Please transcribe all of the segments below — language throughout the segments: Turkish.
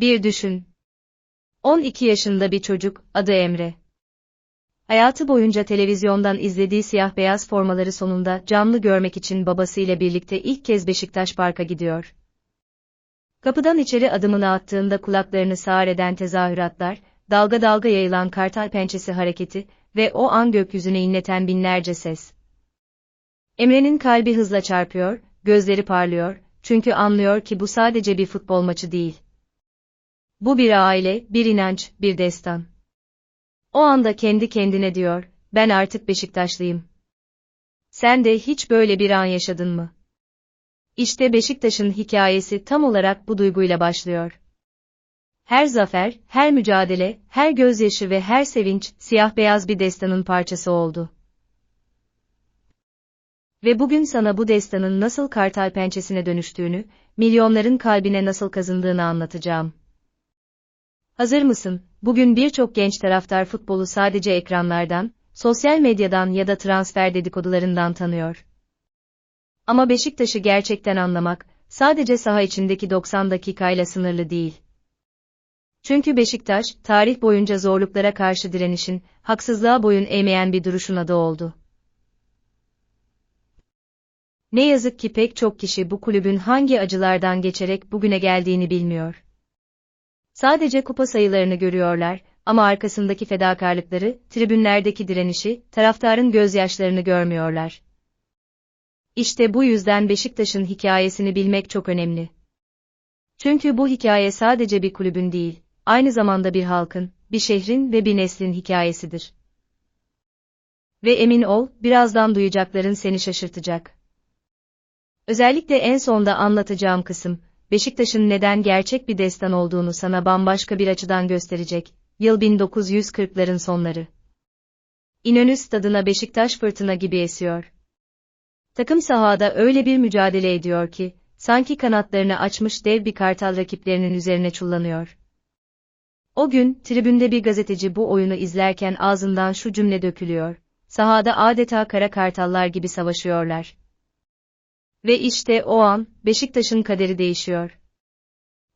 Bir düşün. 12 yaşında bir çocuk, adı Emre. Hayatı boyunca televizyondan izlediği siyah beyaz formaları sonunda canlı görmek için babasıyla birlikte ilk kez Beşiktaş Park'a gidiyor. Kapıdan içeri adımını attığında kulaklarını sağır eden tezahüratlar, dalga dalga yayılan kartal pençesi hareketi ve o an gökyüzüne inleten binlerce ses. Emre'nin kalbi hızla çarpıyor, gözleri parlıyor, çünkü anlıyor ki bu sadece bir futbol maçı değil. Bu bir aile, bir inanç, bir destan. O anda kendi kendine diyor, ben artık Beşiktaşlıyım. Sen de hiç böyle bir an yaşadın mı? İşte Beşiktaş'ın hikayesi tam olarak bu duyguyla başlıyor. Her zafer, her mücadele, her gözyaşı ve her sevinç, siyah beyaz bir destanın parçası oldu. Ve bugün sana bu destanın nasıl kartal pençesine dönüştüğünü, milyonların kalbine nasıl kazındığını anlatacağım. Hazır mısın? Bugün birçok genç taraftar futbolu sadece ekranlardan, sosyal medyadan ya da transfer dedikodularından tanıyor. Ama Beşiktaş'ı gerçekten anlamak, sadece saha içindeki 90 dakikayla sınırlı değil. Çünkü Beşiktaş, tarih boyunca zorluklara karşı direnişin, haksızlığa boyun eğmeyen bir duruşun adı oldu. Ne yazık ki pek çok kişi bu kulübün hangi acılardan geçerek bugüne geldiğini bilmiyor. Sadece kupa sayılarını görüyorlar ama arkasındaki fedakarlıkları, tribünlerdeki direnişi, taraftarın gözyaşlarını görmüyorlar. İşte bu yüzden Beşiktaş'ın hikayesini bilmek çok önemli. Çünkü bu hikaye sadece bir kulübün değil, aynı zamanda bir halkın, bir şehrin ve bir neslin hikayesidir. Ve emin ol, birazdan duyacakların seni şaşırtacak. Özellikle en sonda anlatacağım kısım, Beşiktaş'ın neden gerçek bir destan olduğunu sana bambaşka bir açıdan gösterecek. Yıl 1940'ların sonları. İnönü stadına Beşiktaş fırtına gibi esiyor. Takım sahada öyle bir mücadele ediyor ki, sanki kanatlarını açmış dev bir kartal rakiplerinin üzerine çullanıyor. O gün, tribünde bir gazeteci bu oyunu izlerken ağzından şu cümle dökülüyor. Sahada adeta kara kartallar gibi savaşıyorlar. Ve işte o an, Beşiktaş'ın kaderi değişiyor.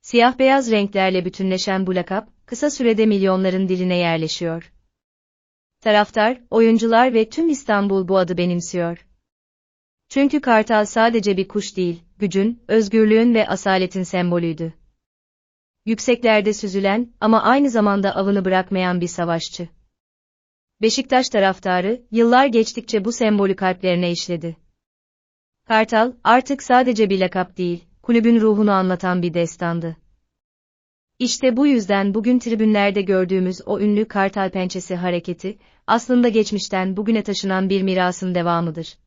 Siyah beyaz renklerle bütünleşen bu lakap, kısa sürede milyonların diline yerleşiyor. Taraftar, oyuncular ve tüm İstanbul bu adı benimsiyor. Çünkü kartal sadece bir kuş değil, gücün, özgürlüğün ve asaletin sembolüydü. Yükseklerde süzülen ama aynı zamanda avını bırakmayan bir savaşçı. Beşiktaş taraftarı, yıllar geçtikçe bu sembolü kalplerine işledi. Kartal, artık sadece bir lakap değil, kulübün ruhunu anlatan bir destandı. İşte bu yüzden bugün tribünlerde gördüğümüz o ünlü Kartal pençesi hareketi, aslında geçmişten bugüne taşınan bir mirasın devamıdır.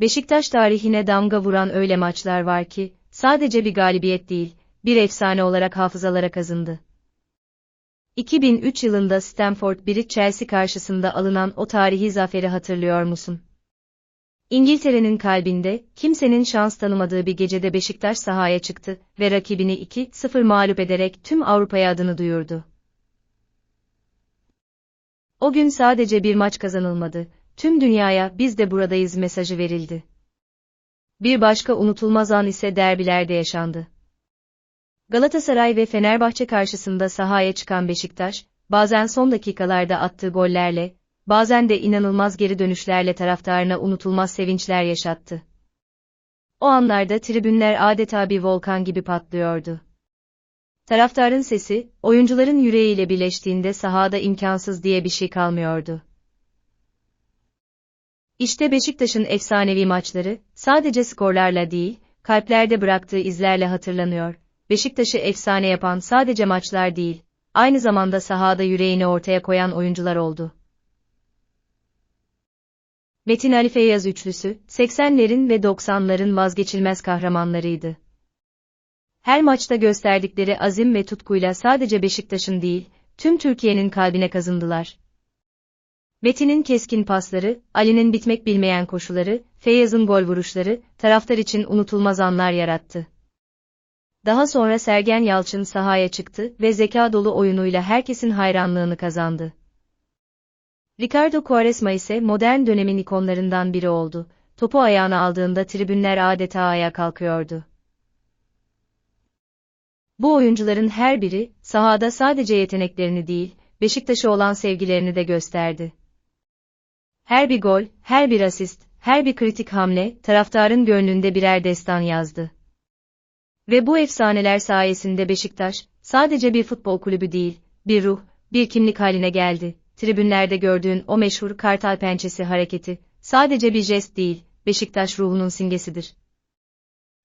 Beşiktaş tarihine damga vuran öyle maçlar var ki, sadece bir galibiyet değil, bir efsane olarak hafızalara kazındı. 2003 yılında Stamford Bridge Chelsea karşısında alınan o tarihi zaferi hatırlıyor musun? İngiltere'nin kalbinde, kimsenin şans tanımadığı bir gecede Beşiktaş sahaya çıktı ve rakibini 2-0 mağlup ederek tüm Avrupa'ya adını duyurdu. O gün sadece bir maç kazanılmadı, tüm dünyaya biz de buradayız mesajı verildi. Bir başka unutulmaz an ise derbilerde yaşandı. Galatasaray ve Fenerbahçe karşısında sahaya çıkan Beşiktaş, bazen son dakikalarda attığı gollerle, bazen de inanılmaz geri dönüşlerle taraftarına unutulmaz sevinçler yaşattı. O anlarda tribünler adeta bir volkan gibi patlıyordu. Taraftarın sesi, oyuncuların yüreğiyle birleştiğinde sahada imkansız diye bir şey kalmıyordu. İşte Beşiktaş'ın efsanevi maçları, sadece skorlarla değil, kalplerde bıraktığı izlerle hatırlanıyor. Beşiktaş'ı efsane yapan sadece maçlar değil, aynı zamanda sahada yüreğini ortaya koyan oyuncular oldu. Metin Ali Feyyaz üçlüsü, 80'lerin ve 90'ların vazgeçilmez kahramanlarıydı. Her maçta gösterdikleri azim ve tutkuyla sadece Beşiktaş'ın değil, tüm Türkiye'nin kalbine kazındılar. Metin'in keskin pasları, Ali'nin bitmek bilmeyen koşuları, Feyyaz'ın gol vuruşları, taraftar için unutulmaz anlar yarattı. Daha sonra Sergen Yalçın sahaya çıktı ve zeka dolu oyunuyla herkesin hayranlığını kazandı. Ricardo Quaresma ise modern dönemin ikonlarından biri oldu. Topu ayağına aldığında tribünler adeta ayağa kalkıyordu. Bu oyuncuların her biri, sahada sadece yeteneklerini değil, Beşiktaş'a olan sevgilerini de gösterdi. Her bir gol, her bir asist, her bir kritik hamle, taraftarın gönlünde birer destan yazdı. Ve bu efsaneler sayesinde Beşiktaş, sadece bir futbol kulübü değil, bir ruh, bir kimlik haline geldi. Tribünlerde gördüğün o meşhur kartal pençesi hareketi, sadece bir jest değil, Beşiktaş ruhunun simgesidir.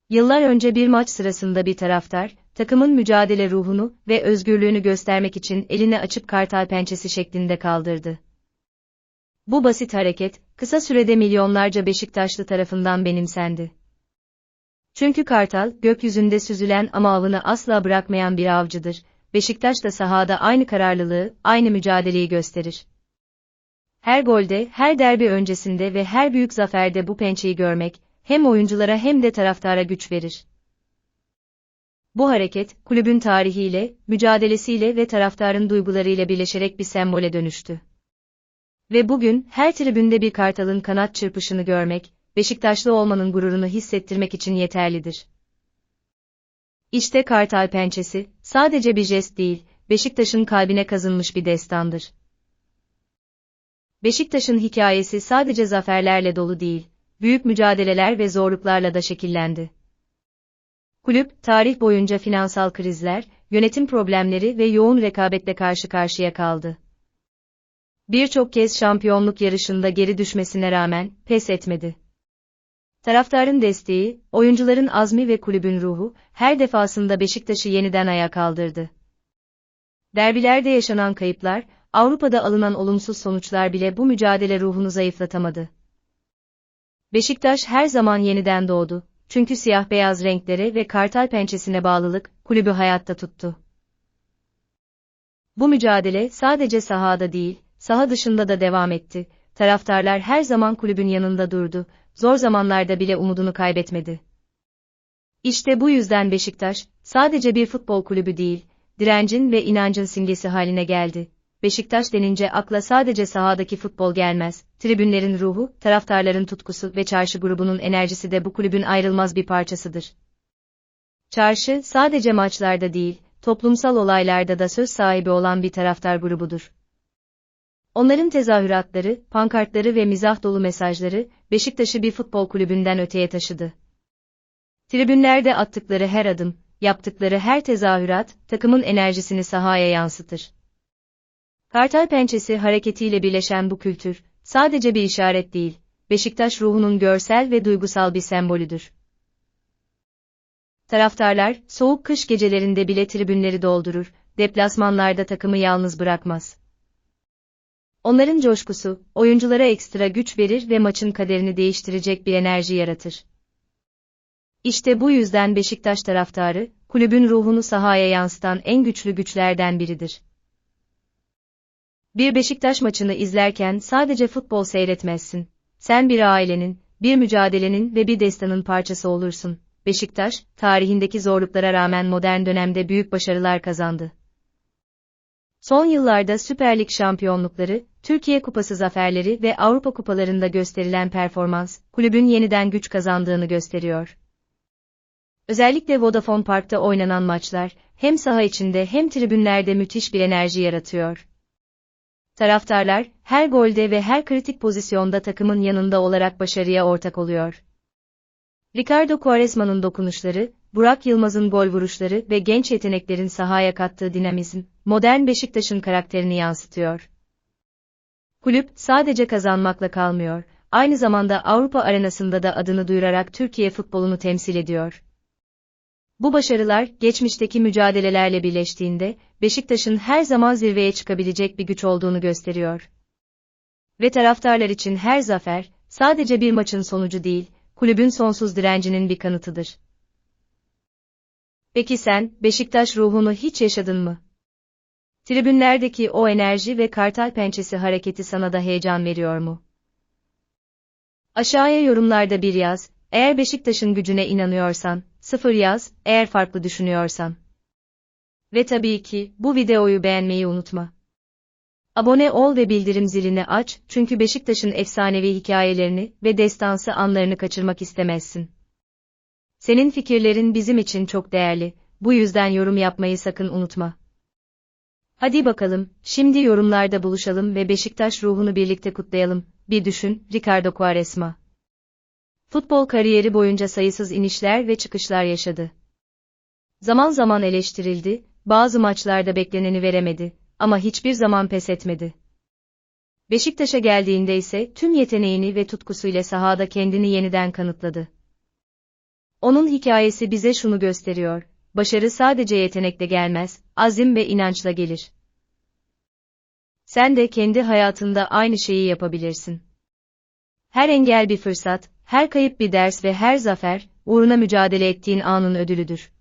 Yıllar önce bir maç sırasında bir taraftar, takımın mücadele ruhunu ve özgürlüğünü göstermek için elini açıp kartal pençesi şeklinde kaldırdı. Bu basit hareket, kısa sürede milyonlarca Beşiktaşlı tarafından benimsendi. Çünkü kartal, gökyüzünde süzülen ama avını asla bırakmayan bir avcıdır. Beşiktaş da sahada aynı kararlılığı, aynı mücadeleyi gösterir. Her golde, her derbi öncesinde ve her büyük zaferde bu pençeyi görmek, hem oyunculara hem de taraftara güç verir. Bu hareket, kulübün tarihiyle, mücadelesiyle ve taraftarın duygularıyla birleşerek bir sembole dönüştü. Ve bugün, her tribünde bir kartalın kanat çırpışını görmek, Beşiktaşlı olmanın gururunu hissettirmek için yeterlidir. İşte kartal pençesi, sadece bir jest değil, Beşiktaş'ın kalbine kazınmış bir destandır. Beşiktaş'ın hikayesi sadece zaferlerle dolu değil, büyük mücadeleler ve zorluklarla da şekillendi. Kulüp, tarih boyunca finansal krizler, yönetim problemleri ve yoğun rekabetle karşı karşıya kaldı. Birçok kez şampiyonluk yarışında geri düşmesine rağmen pes etmedi. Taraftarın desteği, oyuncuların azmi ve kulübün ruhu her defasında Beşiktaş'ı yeniden ayağa kaldırdı. Derbilerde yaşanan kayıplar, Avrupa'da alınan olumsuz sonuçlar bile bu mücadele ruhunu zayıflatamadı. Beşiktaş her zaman yeniden doğdu. Çünkü siyah beyaz renklere ve kartal pençesine bağlılık kulübü hayatta tuttu. Bu mücadele sadece sahada değil, saha dışında da devam etti. Taraftarlar her zaman kulübün yanında durdu. Zor zamanlarda bile umudunu kaybetmedi. İşte bu yüzden Beşiktaş sadece bir futbol kulübü değil, direncin ve inancın simgesi haline geldi. Beşiktaş denince akla sadece sahadaki futbol gelmez. Tribünlerin ruhu, taraftarların tutkusu ve çarşı grubunun enerjisi de bu kulübün ayrılmaz bir parçasıdır. Çarşı, sadece maçlarda değil, toplumsal olaylarda da söz sahibi olan bir taraftar grubudur. Onların tezahüratları, pankartları ve mizah dolu mesajları, Beşiktaş'ı bir futbol kulübünden öteye taşıdı. Tribünlerde attıkları her adım, yaptıkları her tezahürat, takımın enerjisini sahaya yansıtır. Kartal pençesi hareketiyle birleşen bu kültür, sadece bir işaret değil, Beşiktaş ruhunun görsel ve duygusal bir sembolüdür. Taraftarlar, soğuk kış gecelerinde bile tribünleri doldurur, deplasmanlarda takımı yalnız bırakmaz. Onların coşkusu, oyunculara ekstra güç verir ve maçın kaderini değiştirecek bir enerji yaratır. İşte bu yüzden Beşiktaş taraftarı, kulübün ruhunu sahaya yansıtan en güçlü güçlerden biridir. Bir Beşiktaş maçını izlerken sadece futbol seyretmezsin. Sen bir ailenin, bir mücadelenin ve bir destanın parçası olursun. Beşiktaş, tarihindeki zorluklara rağmen modern dönemde büyük başarılar kazandı. Son yıllarda Süper Lig şampiyonlukları, Türkiye Kupası zaferleri ve Avrupa kupalarında gösterilen performans, kulübün yeniden güç kazandığını gösteriyor. Özellikle Vodafone Park'ta oynanan maçlar, hem saha içinde hem tribünlerde müthiş bir enerji yaratıyor. Taraftarlar, her golde ve her kritik pozisyonda takımın yanında olarak başarıya ortak oluyor. Ricardo Quaresma'nın dokunuşları, Burak Yılmaz'ın gol vuruşları ve genç yeteneklerin sahaya kattığı dinamizm, modern Beşiktaş'ın karakterini yansıtıyor. Kulüp, sadece kazanmakla kalmıyor, aynı zamanda Avrupa arenasında da adını duyurarak Türkiye futbolunu temsil ediyor. Bu başarılar, geçmişteki mücadelelerle birleştiğinde, Beşiktaş'ın her zaman zirveye çıkabilecek bir güç olduğunu gösteriyor. Ve taraftarlar için her zafer, sadece bir maçın sonucu değil, kulübün sonsuz direncinin bir kanıtıdır. Peki sen, Beşiktaş ruhunu hiç yaşadın mı? Tribünlerdeki o enerji ve kartal pençesi hareketi sana da heyecan veriyor mu? Aşağıya yorumlarda bir yaz, eğer Beşiktaş'ın gücüne inanıyorsan, sıfır yaz, eğer farklı düşünüyorsan. Ve tabii ki, bu videoyu beğenmeyi unutma. Abone ol ve bildirim zilini aç, çünkü Beşiktaş'ın efsanevi hikayelerini ve destansı anlarını kaçırmak istemezsin. Senin fikirlerin bizim için çok değerli. Bu yüzden yorum yapmayı sakın unutma. Hadi bakalım, şimdi yorumlarda buluşalım ve Beşiktaş ruhunu birlikte kutlayalım. Bir düşün, Ricardo Quaresma. Futbol kariyeri boyunca sayısız inişler ve çıkışlar yaşadı. Zaman zaman eleştirildi, bazı maçlarda bekleneni veremedi ama hiçbir zaman pes etmedi. Beşiktaş'a geldiğinde ise tüm yeteneğini ve tutkusuyla sahada kendini yeniden kanıtladı. Onun hikayesi bize şunu gösteriyor. Başarı sadece yetenekle gelmez, azim ve inançla gelir. Sen de kendi hayatında aynı şeyi yapabilirsin. Her engel bir fırsat, her kayıp bir ders ve her zafer, uğruna mücadele ettiğin anın ödülüdür.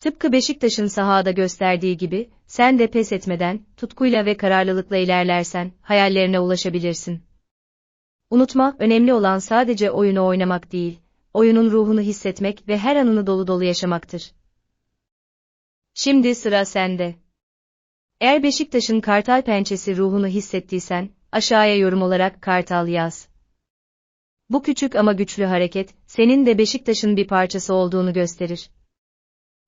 Tıpkı Beşiktaş'ın sahada gösterdiği gibi, sen de pes etmeden, tutkuyla ve kararlılıkla ilerlersen, hayallerine ulaşabilirsin. Unutma, önemli olan sadece oyunu oynamak değil, oyunun ruhunu hissetmek ve her anını dolu dolu yaşamaktır. Şimdi sıra sende. Eğer Beşiktaş'ın Kartal pençesi ruhunu hissettiysen, aşağıya yorum olarak Kartal yaz. Bu küçük ama güçlü hareket, senin de Beşiktaş'ın bir parçası olduğunu gösterir.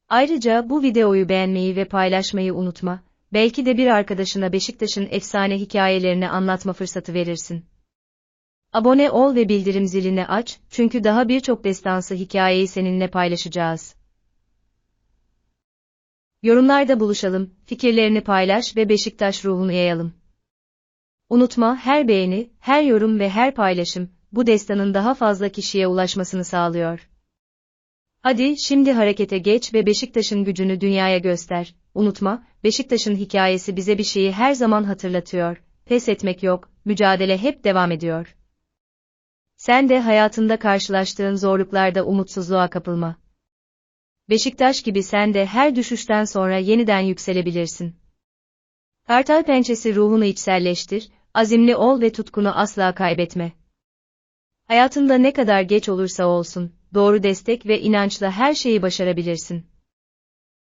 Ayrıca bu videoyu beğenmeyi ve paylaşmayı unutma, belki de bir arkadaşına Beşiktaş'ın efsane hikayelerini anlatma fırsatı verirsin. Abone ol ve bildirim zilini aç, çünkü daha birçok destansı hikayeyi seninle paylaşacağız. Yorumlarda buluşalım, fikirlerini paylaş ve Beşiktaş ruhunu yayalım. Unutma, her beğeni, her yorum ve her paylaşım, bu destanın daha fazla kişiye ulaşmasını sağlıyor. Hadi şimdi harekete geç ve Beşiktaş'ın gücünü dünyaya göster. Unutma, Beşiktaş'ın hikayesi bize bir şeyi her zaman hatırlatıyor. Pes etmek yok, mücadele hep devam ediyor. Sen de hayatında karşılaştığın zorluklarda umutsuzluğa kapılma. Beşiktaş gibi sen de her düşüşten sonra yeniden yükselebilirsin. Kartal pençesi ruhunu içselleştir, azimli ol ve tutkunu asla kaybetme. Hayatında ne kadar geç olursa olsun, doğru destek ve inançla her şeyi başarabilirsin.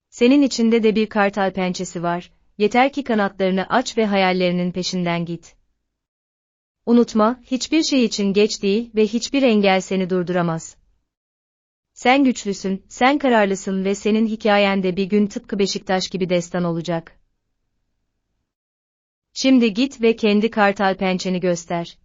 Senin içinde de bir kartal pençesi var, yeter ki kanatlarını aç ve hayallerinin peşinden git. Unutma, hiçbir şey için geç değil ve hiçbir engel seni durduramaz. Sen güçlüsün, sen kararlısın ve senin hikayende bir gün tıpkı Beşiktaş gibi destan olacak. Şimdi git ve kendi kartal pençeni göster.